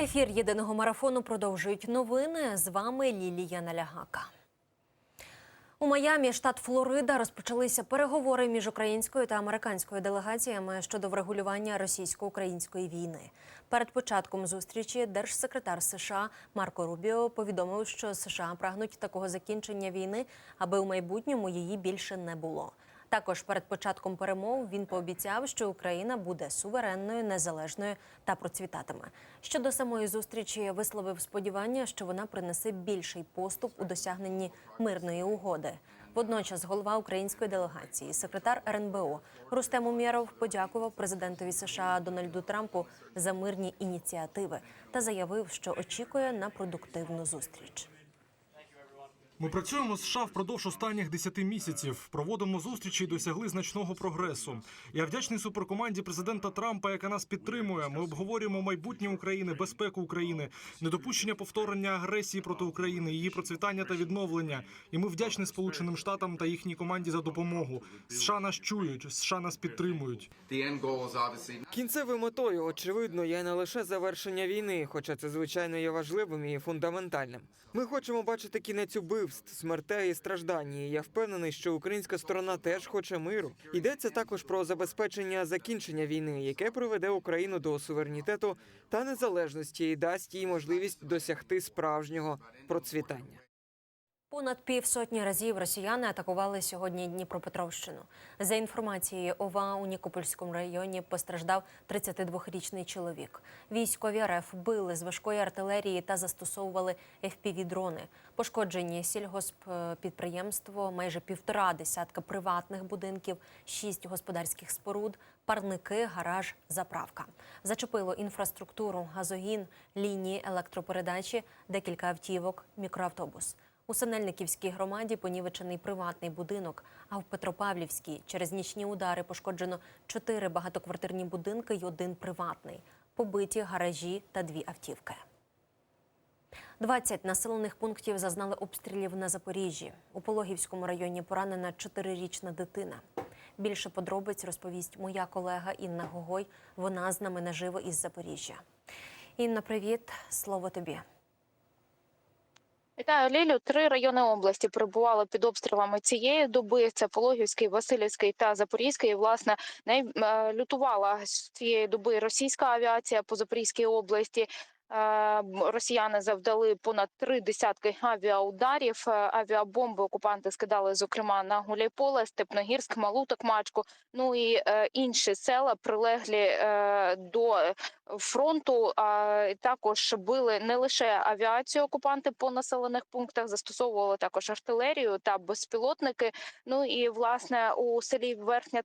Ефір єдиного марафону продовжують новини. З вами Лілія Налягака. У Майамі, штат Флорида, розпочалися переговори між українською та американською делегаціями щодо врегулювання російсько-української війни. Перед початком зустрічі держсекретар США Марко Рубіо повідомив, що США прагнуть такого закінчення війни, аби у майбутньому її більше не було. Також перед початком перемов він пообіцяв, що Україна буде суверенною, незалежною та процвітатиме. Щодо самої зустрічі висловив сподівання, що вона принесе більший поступ у досягненні мирної угоди. Водночас голова української делегації, секретар РНБО Рустем Умєров подякував президентові США Дональду Трампу за мирні ініціативи та заявив, що очікує на продуктивну зустріч. Ми працюємо з США впродовж останніх 10 місяців. Проводимо зустрічі і досягли значного прогресу. Я вдячний суперкоманді президента Трампа, яка нас підтримує. Ми обговорюємо майбутнє України, безпеку України, недопущення повторення агресії проти України, її процвітання та відновлення. І ми вдячні Сполученим Штатам та їхній команді за допомогу. США нас чують, США нас підтримують. Кінцевою метою, очевидно, є не лише завершення війни, хоча це звичайно є важливим і фундаментальним. Ми хочемо бачити кінець убивств, смертей і страждань. І я впевнений, що українська сторона теж хоче миру. Йдеться також про забезпечення закінчення війни, яке приведе Україну до суверенітету та незалежності і дасть їй можливість досягти справжнього процвітання. Понад півсотні разів росіяни атакували сьогодні Дніпропетровщину. За інформацією ОВА у Нікопольському районі постраждав 32-річний чоловік. Військові РФ били з важкої артилерії та застосовували FPV-дрони. Пошкоджені сільгосппідприємство, майже півтора десятка приватних будинків, шість господарських споруд, парники, гараж, заправка. Зачепило інфраструктуру, газогін, лінії електропередачі, декілька автівок, мікроавтобус. У Синельниківській громаді понівечений приватний будинок, а в Петропавлівській через нічні удари пошкоджено чотири багатоквартирні будинки й один приватний, побиті гаражі та дві автівки. 20 населених пунктів зазнали обстрілів на Запоріжжі. У Пологівському районі поранена чотирирічна дитина. Більше подробиць розповість моя колега Інна Гогой. Вона з нами наживо із Запоріжжя. Інна, привіт, слово тобі. Вітаю, Лілю. Три райони області перебували під обстрілами цієї доби. Це Пологівський, Васильівський та Запорізький. Власне, найлютувала з цієї доби російська авіація по Запорізькій області. Е, Росіяни завдали понад три десятки авіаударів. Е, Авіабомби окупанти скидали, зокрема, на Гуляйполе, Степногірськ, Малу Токмачку. Ну і е, інші села прилеглі до фронту. Також били не лише авіацію окупанти по населених пунктах, застосовували також артилерію та безпілотники. Ну і власне у селі Верхня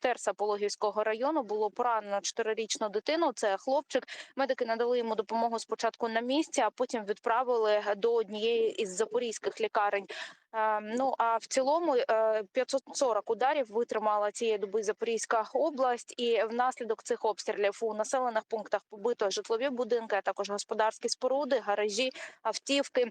Терса Пологівського району було поранено чотирирічну дитину. Це хлопчик. Медики надали йому допомогу спочатку на місці, а потім відправили до однієї із запорізьких лікарень. Ну а в цілому е, 540 ударів витримала цієї доби Запорізька область, і внаслідок цих обстрілів у населених пунктах побито житлові будинки, а також господарські споруди, гаражі, автівки.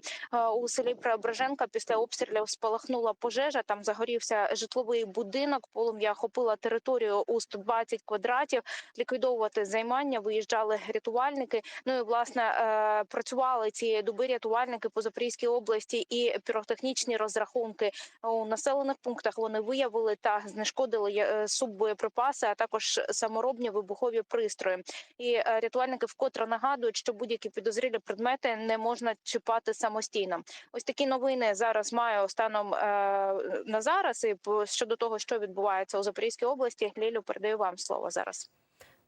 У селі Преображенка після обстрілів спалахнула пожежа. Там загорівся житловий будинок. Полум'я охопила територію у 120 квадратів. Ліквідовувати займання виїжджали рятувальники. Ну і власне е, працювали цієї доби рятувальники по Запорізькій області і піротехнічні розрахунки у населених пунктах. Вони виявили та знешкодили е, суббоєприпаси, а також саморобні вибухові пристрої. І е, рятувальники вкотре нагадують, що будь-які підозрілі предмети не можна чіпати самостійно. Ось такі новини зараз маю станом е, на зараз. І щодо того, що відбувається у Запорізькій області, Лілю передаю вам слово зараз.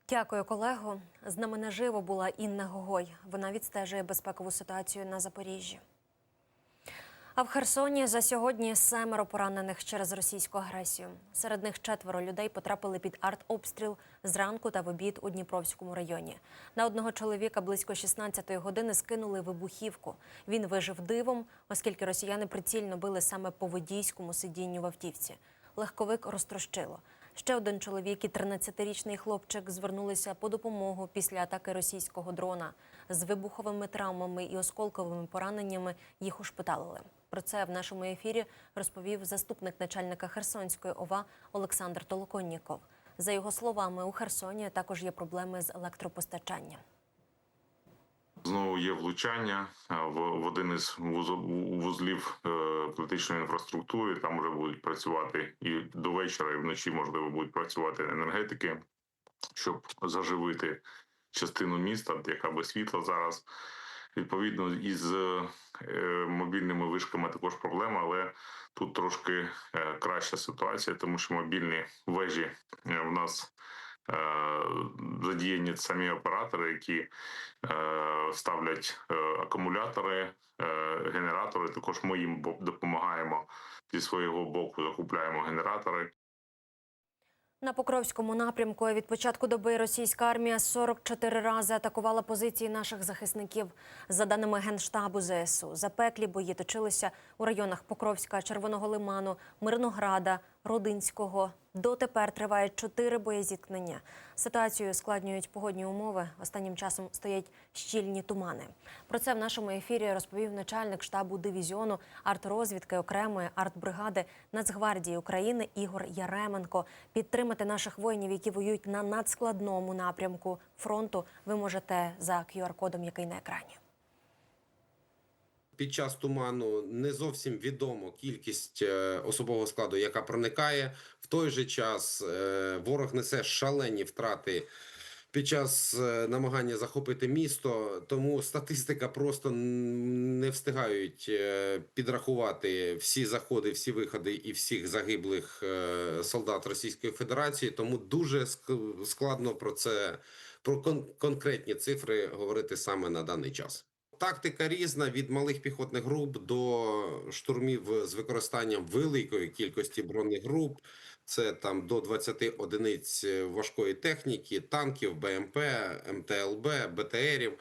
Дякую, колего. З нами наживо була Інна Гогой. Вона відстежує безпекову ситуацію на Запоріжжі. А в Херсоні за сьогодні семеро поранених через російську агресію. Серед них четверо людей потрапили під артобстріл зранку та в обід у Дніпровському районі. На одного чоловіка близько 16-ї години скинули вибухівку. Він вижив дивом, оскільки росіяни прицільно били саме по водійському сидінню в автівці. Легковик розтрощило. Ще один чоловік і 13-річний хлопчик звернулися по допомогу після атаки російського дрона. З вибуховими травмами і осколковими пораненнями їх ушпиталили. Про це в нашому ефірі розповів заступник начальника Херсонської ОВА Олександр Толоконніков. За його словами, у Херсоні також є проблеми з електропостачанням. Знову є влучання е, в, один із вузлів е, критичної інфраструктури. Там вже будуть працювати і до вечора, і вночі можливо будуть працювати енергетики, щоб заживити частину міста, яка без світла зараз. Відповідно, із е, мобільними вишками також проблема, але тут трошки е, краща ситуація, тому що мобільні вежі е, в нас задіяні самі оператори, які ставлять акумулятори, генератори. Також ми їм допомагаємо зі свого боку, закупляємо генератори. На Покровському напрямку від початку доби російська армія 44 рази атакувала позиції наших захисників. За даними Генштабу ЗСУ, запеклі бої точилися у районах Покровська, Червоного Лиману, Мирнограда, Родинського. Дотепер тривають чотири боєзіткнення. Ситуацію ускладнюють погодні умови. Останнім часом стоять щільні тумани. Про це в нашому ефірі розповів начальник штабу дивізіону артрозвідки окремої артбригади Нацгвардії України Ігор Яременко. Підтримати наших воїнів, які воюють на надскладному напрямку фронту, ви можете за QR-кодом, який на екрані. Під час туману не зовсім відомо кількість е, особового складу, яка проникає. В той же час е, ворог несе шалені втрати під час е, намагання захопити місто. Тому статистика просто не встигають підрахувати всі заходи, всі виходи і всіх загиблих солдат Російської Федерації. Тому дуже складно про це про кон- конкретні цифри говорити саме на даний час. Тактика різна від малих піхотних груп до штурмів з використанням великої кількості бронегруп. Це там до 20 одиниць важкої техніки, танків, БМП, МТЛБ, БТРів.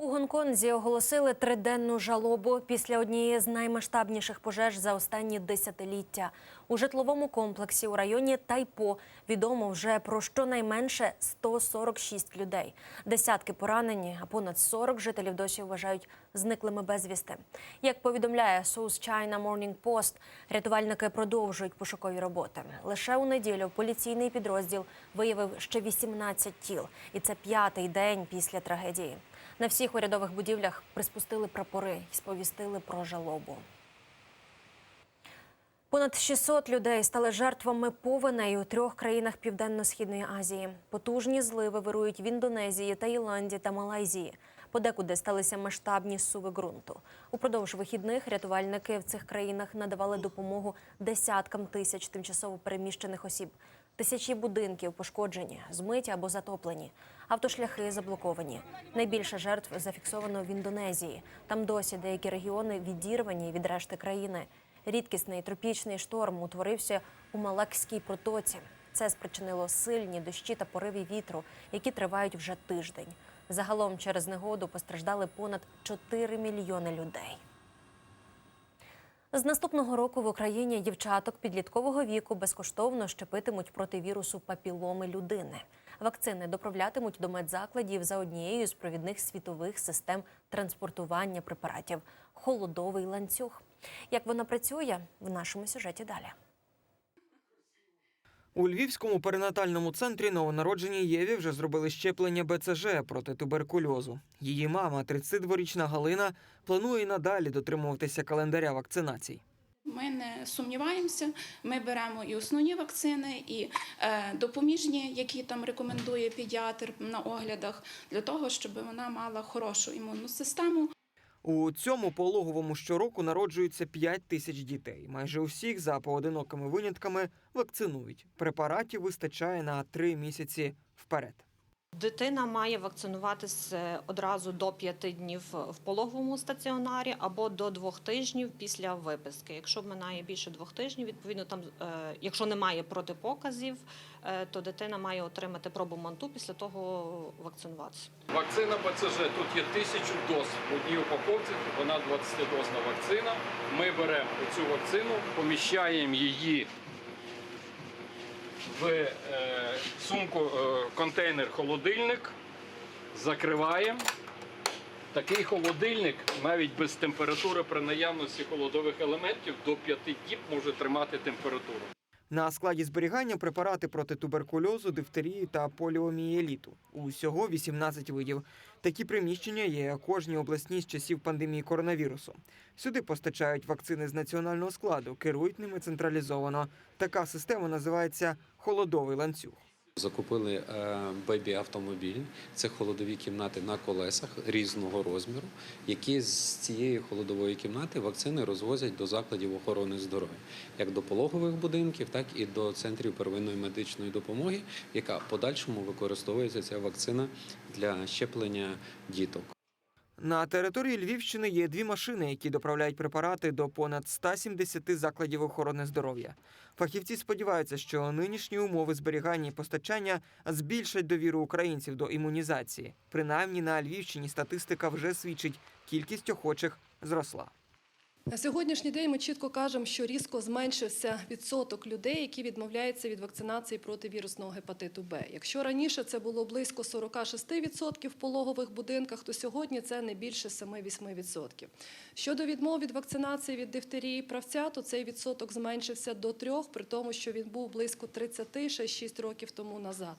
У Гонконзі оголосили триденну жалобу після однієї з наймасштабніших пожеж за останні десятиліття. У житловому комплексі у районі Тайпо відомо вже про щонайменше 146 людей. Десятки поранені, а понад 40 жителів досі вважають зниклими безвісти. Як повідомляє South China Morning Post, рятувальники продовжують пошукові роботи. Лише у неділю поліційний підрозділ виявив ще 18 тіл, і це п'ятий день після трагедії. На всіх урядових будівлях приспустили прапори і сповістили про жалобу. Понад 600 людей стали жертвами повеней у трьох країнах Південно-Східної Азії. Потужні зливи вирують в Індонезії, Таїланді та Малайзії. Подекуди сталися масштабні суви ґрунту. Упродовж вихідних рятувальники в цих країнах надавали допомогу десяткам тисяч тимчасово переміщених осіб. Тисячі будинків пошкоджені, змиті або затоплені. Автошляхи заблоковані. Найбільше жертв зафіксовано в Індонезії. Там досі деякі регіони відірвані від решти країни. Рідкісний тропічний шторм утворився у Малакській протоці. Це спричинило сильні дощі та пориви вітру, які тривають вже тиждень. Загалом через негоду постраждали понад 4 мільйони людей. З наступного року в Україні дівчаток підліткового віку безкоштовно щепитимуть проти вірусу папіломи людини. Вакцини доправлятимуть до медзакладів за однією з провідних світових систем транспортування препаратів холодовий ланцюг. Як вона працює в нашому сюжеті далі. У Львівському перинатальному центрі новонародженій Єві вже зробили щеплення БЦЖ проти туберкульозу. Її мама, 32-річна Галина, планує і надалі дотримуватися календаря вакцинацій. Ми не сумніваємося. Ми беремо і основні вакцини, і е, допоміжні, які там рекомендує педіатр на оглядах, для того, щоб вона мала хорошу імунну систему. У цьому пологовому щороку народжується 5 тисяч дітей. Майже усіх за поодинокими винятками вакцинують. Препаратів вистачає на 3 місяці вперед. Дитина має вакцинуватися одразу до 5 днів в пологовому стаціонарі або до 2 тижнів після виписки. Якщо минає більше двох тижнів, відповідно там, е, якщо немає протипоказів, е, то дитина має отримати пробу манту після того вакцинуватися. Вакцина БЦЖ тут є тисячу доз в одній упаковці. Вона 20-дозна вакцина. Ми беремо цю вакцину, поміщаємо її в е, сумку, е, контейнер холодильник, закриваємо. Такий холодильник навіть без температури при наявності холодових елементів до 5 діб може тримати температуру. На складі зберігання препарати проти туберкульозу, дифтерії та поліомієліту. Усього 18 видів. Такі приміщення є кожній обласній з часів пандемії коронавірусу. Сюди постачають вакцини з національного складу, керують ними централізовано. Така система називається холодовий ланцюг. Закупили е, бебі-автомобіль. Це холодові кімнати на колесах різного розміру, які з цієї холодової кімнати вакцини розвозять до закладів охорони здоров'я, як до пологових будинків, так і до центрів первинної медичної допомоги, яка в подальшому використовується ця вакцина для щеплення діток. На території Львівщини є дві машини, які доправляють препарати до понад 170 закладів охорони здоров'я. Фахівці сподіваються, що нинішні умови зберігання і постачання збільшать довіру українців до імунізації. Принаймні на Львівщині статистика вже свідчить, кількість охочих зросла. На сьогоднішній день ми чітко кажемо, що різко зменшився відсоток людей, які відмовляються від вакцинації проти вірусного гепатиту Б. Якщо раніше це було близько 46% в пологових будинках, то сьогодні це не більше 7-8%. Щодо відмов від вакцинації від дифтерії правця, то цей відсоток зменшився до 3%, при тому, що він був близько 30 ще 6 років тому назад.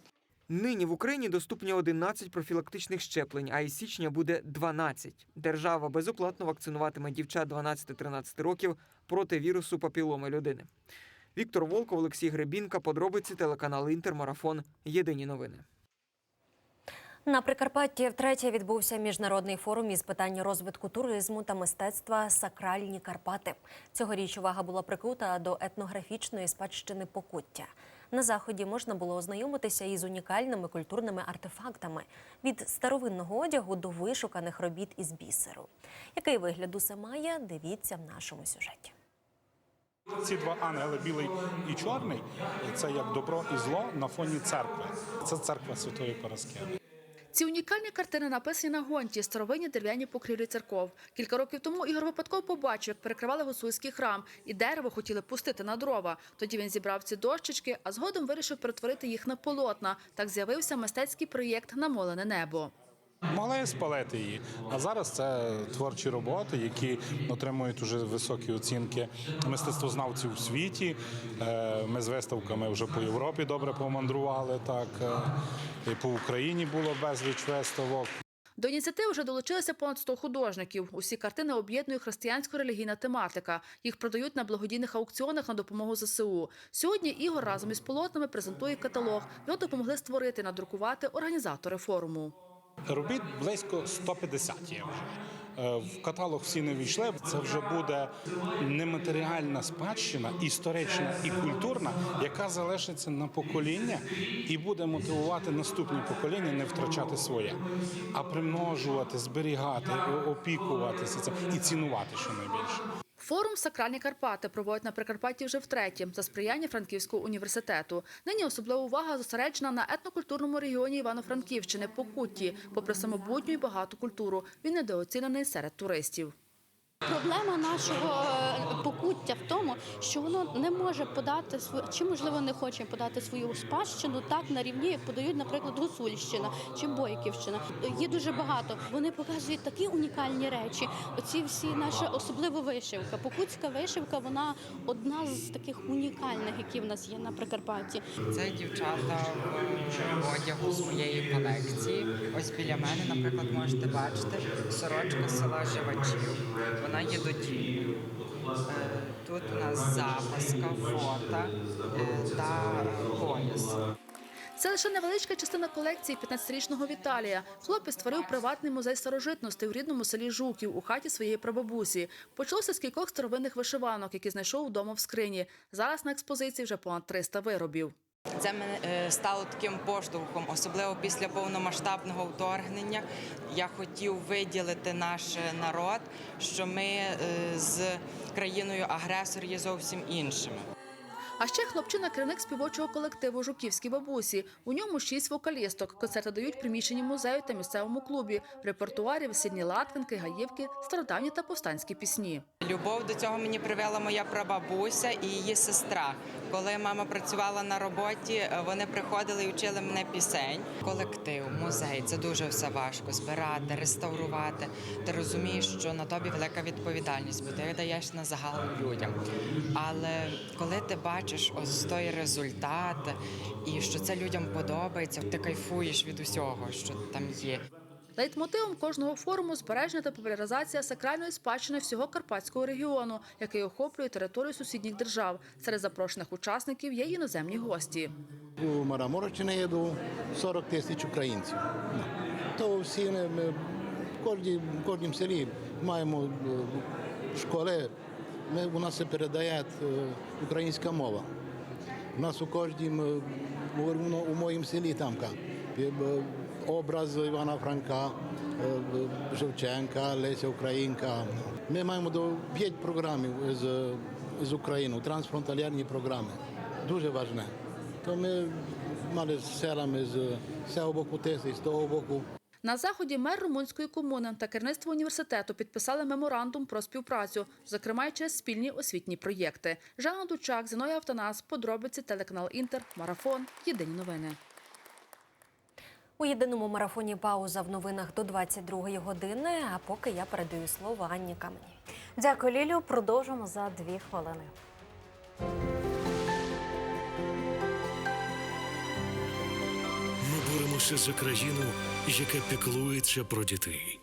Нині в Україні доступні 11 профілактичних щеплень, а із січня буде 12. Держава безоплатно вакцинуватиме дівчат 12-13 років проти вірусу папіломи людини. Віктор Волков, Олексій Гребінка, подробиці телеканал Інтермарафон. Єдині новини. На Прикарпатті втретє відбувся міжнародний форум із питань розвитку туризму та мистецтва Сакральні Карпати. Цьогоріч увага була прикута до етнографічної спадщини Покуття. На заході можна було ознайомитися із унікальними культурними артефактами від старовинного одягу до вишуканих робіт із бісеру. Який вигляд усе має? Дивіться в нашому сюжеті. Ці два ангели, білий і чорний, це як добро і зло на фоні церкви. Це церква Святої Параскеви. Ці унікальні картини написані на гонті, старовинні дерев'яні покрівлі церков. Кілька років тому Ігор випадково побачив, як перекривали гуцульський храм, і дерево хотіли пустити на дрова. Тоді він зібрав ці дощечки, а згодом вирішив перетворити їх на полотна. Так з'явився мистецький проєкт Намолене небо. Могли спалити її, а зараз це творчі роботи, які отримують уже високі оцінки мистецтвознавців у світі. Е, Ми з виставками вже по Європі добре помандрували. Так е, і по Україні було безліч виставок. До ініціативи вже долучилися понад 100 художників. Усі картини об'єднує християнсько-релігійна тематика. Їх продають на благодійних аукціонах на допомогу ЗСУ. Сьогодні Ігор разом із полотнами презентує каталог. Його допомогли створити, надрукувати організатори форуму. Робіт близько 150 є вже. Е, В каталог всі не війшли. Це вже буде нематеріальна спадщина, історична і культурна, яка залишиться на покоління і буде мотивувати наступні покоління не втрачати своє, а примножувати, зберігати, опікуватися цим і цінувати щонайбільше. Форум Сакральні Карпати проводять на Прикарпатті вже втретє за сприяння Франківського університету. Нині особлива увага зосереджена на етнокультурному регіоні Івано-Франківщини Покутті. Попри самобутню і багату культуру, він недооцінений серед туристів. Проблема нашого е, покуття в тому, що воно не може подати свою, чи можливо не хоче подати свою спадщину так на рівні, як подають, наприклад, Гуцульщина чи Бойківщина. Є дуже багато. Вони показують такі унікальні речі. Оці всі наша особливо вишивка. Покутська вишивка, вона одна з таких унікальних, які в нас є на Прикарпатті. Це дівчата в одягу з моєї колекції. Ось біля мене, наприклад, можете бачити сорочка села Живачів. Вона є. Е, Тут у нас запаска, фото е, та пояс. Це лише невеличка частина колекції 15-річного Віталія. Хлопець створив приватний музей старожитностей у рідному селі Жуків у хаті своєї прабабусі. Почалося з кількох старовинних вишиванок, які знайшов вдома в скрині. Зараз на експозиції вже понад 300 виробів. Це мене стало таким поштовхом, особливо після повномасштабного вторгнення. Я хотів виділити наш народ, що ми е, з країною агресор є зовсім іншими. А ще хлопчина керівник співочого колективу Жуківські бабусі. У ньому шість вокалісток. Концерти дають приміщенні музею та місцевому клубі. В репертуарі весільні латвинки, гаївки, стародавні та повстанські пісні. Любов до цього мені привела моя прабабуся і її сестра. Коли мама працювала на роботі, е, вони приходили і вчили мене пісень. Колектив, музей це дуже все важко збирати, реставрувати. Ти розумієш, що на тобі велика відповідальність, бо ти даєш на загал людям. Але коли ти бачиш ось той результат і що це людям подобається, ти кайфуєш від усього, що там є. Лейтмотивом кожного форуму збереження та популяризація сакральної спадщини всього карпатського регіону, який охоплює територію сусідніх держав. Серед запрошених учасників є іноземні гості. У Мараморочині є до 40 тисяч українців. То всі ми, в кожній, в кожнім селі маємо е, школи, ми, у нас передає е, українська мова. У нас у кожнім, е, у моїм селі там ка, е, образ Івана Франка, е, е, Шевченка, Леся Українка. Ми маємо до 5 програмів з, з України, трансфронталярні програми. Дуже важне. То ми мали з селами з цього боку тиси, з того боку. На заході мер румунської комуни та керівництво університету підписали меморандум про співпрацю, зокрема через спільні освітні проєкти. Жанна Дучак, Зіноя Автонас, подробиці телеканал Інтер, Марафон. Єдині новини. У єдиному марафоні пауза в новинах до 22-ї години. А поки я передаю слово Анні Камені. Дякую, Лілю. Продовжимо за дві хвилини. Ми боремося за країну, яка піклується про дітей.